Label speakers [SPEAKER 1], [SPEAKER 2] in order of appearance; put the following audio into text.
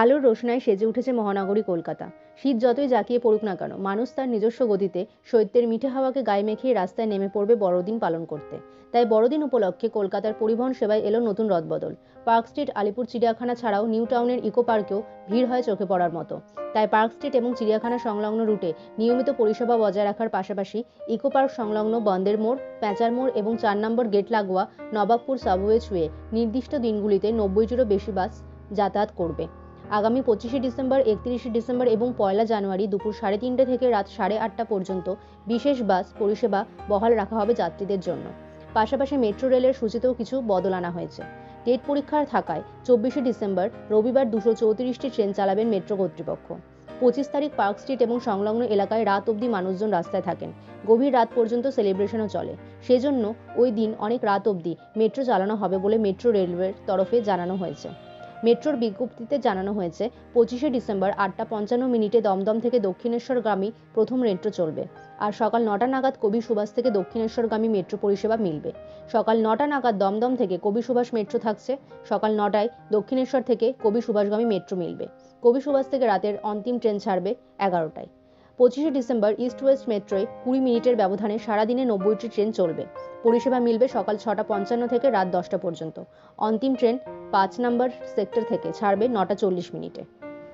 [SPEAKER 1] আলোর রোশনায় সেজে উঠেছে মহানগরী কলকাতা। শীত যতই জাঁকিয়ে পড়ুক না কেন, মানুষ তার নিজস্ব গতিতে শৈত্যের মিঠে হাওয়াকে গায়ে মেখিয়ে রাস্তায় নেমে পড়বে বড়দিন পালন করতে। তাই বড়দিন উপলক্ষে কলকাতার পরিবহন সেবায় এলো নতুন রদবদল। পার্ক স্ট্রিট, আলিপুর, চিড়িয়াখানা ছাড়াও নিউ টাউনের ইকো পার্কেও ভিড় হয় চোখে পড়ার মতো। তাই পার্ক স্ট্রিট এবং চিড়িয়াখানা সংলগ্ন রুটে নিয়মিত পরিষেবা বজায় রাখার পাশাপাশি ইকো পার্ক সংলগ্ন বন্দের মোড়, প্যাঁচার মোড় এবং চার নম্বর গেট লাগোয়া নবাবপুর সাবওয়ে ছুঁয়ে নির্দিষ্ট দিনগুলিতে নব্বই নব্বইটিরও বেশি বাস যাতায়াত করবে। আগামী পঁচিশে ডিসেম্বর, একত্রিশে ডিসেম্বর এবং পয়লা জানুয়ারি দুপুর সাড়ে তিনটে থেকে রাত সাড়ে আটটা পর্যন্ত বিশেষ বাস পরিষেবা বহাল রাখা হবে যাত্রীদের জন্য। পাশাপাশি মেট্রো রেলের সূচিতেও কিছু বদল আনা হয়েছে। ডেট পরীক্ষার থাকায় চব্বিশে ডিসেম্বর রবিবার দুশো চৌত্রিশটি ট্রেন চালাবেন মেট্রো কর্তৃপক্ষ। পঁচিশ তারিখ পার্ক স্ট্রিট এবং সংলগ্ন এলাকায় রাত অবধি মানুষজন রাস্তায় থাকেন। গভীর রাত পর্যন্ত সেলিব্রেশনও চলে। সেজন্য ওই দিন অনেক রাত অবধি মেট্রো চালানো হবে বলে মেট্রো রেলওয়ের তরফে জানানো হয়েছে। মেট্রোর বিজ্ঞপ্তিতে জানানো হয়েছে, পঁচিশে ডিসেম্বর আটটা পঞ্চান্ন মিনিটে দমদম থেকে দক্ষিণেশ্বরগামী প্রথম মেট্রো চলবে। আর সকাল নটা নাগাদ কবি সুভাষ থেকে দক্ষিণেশ্বরগামী মেট্রো পরিষেবা মিলবে। সকাল নটা নাগাদ দমদম থেকে কবি সুভাষ মেট্রো থাকছে। সকাল নটায় দক্ষিণেশ্বর থেকে কবি সুভাষগামী মেট্রো মিলবে। কবি সুভাষ থেকে রাতের অন্তিম ট্রেন ছাড়বে এগারোটায়। পঁচিশে ডিসেম্বর ইস্ট ওয়েস্ট মেট্রোয় কুড়ি মিনিটের ব্যবধানে সারাদিনে নব্বইটি ট্রেন চলবে। পরিষেবা মিলবে সকাল ছটা পঞ্চান্ন থেকে রাত দশটা পর্যন্ত। অন্তিম ট্রেন পাঁচ নম্বর সেক্টর থেকে ছাড়বে নটা চল্লিশ মিনিটে।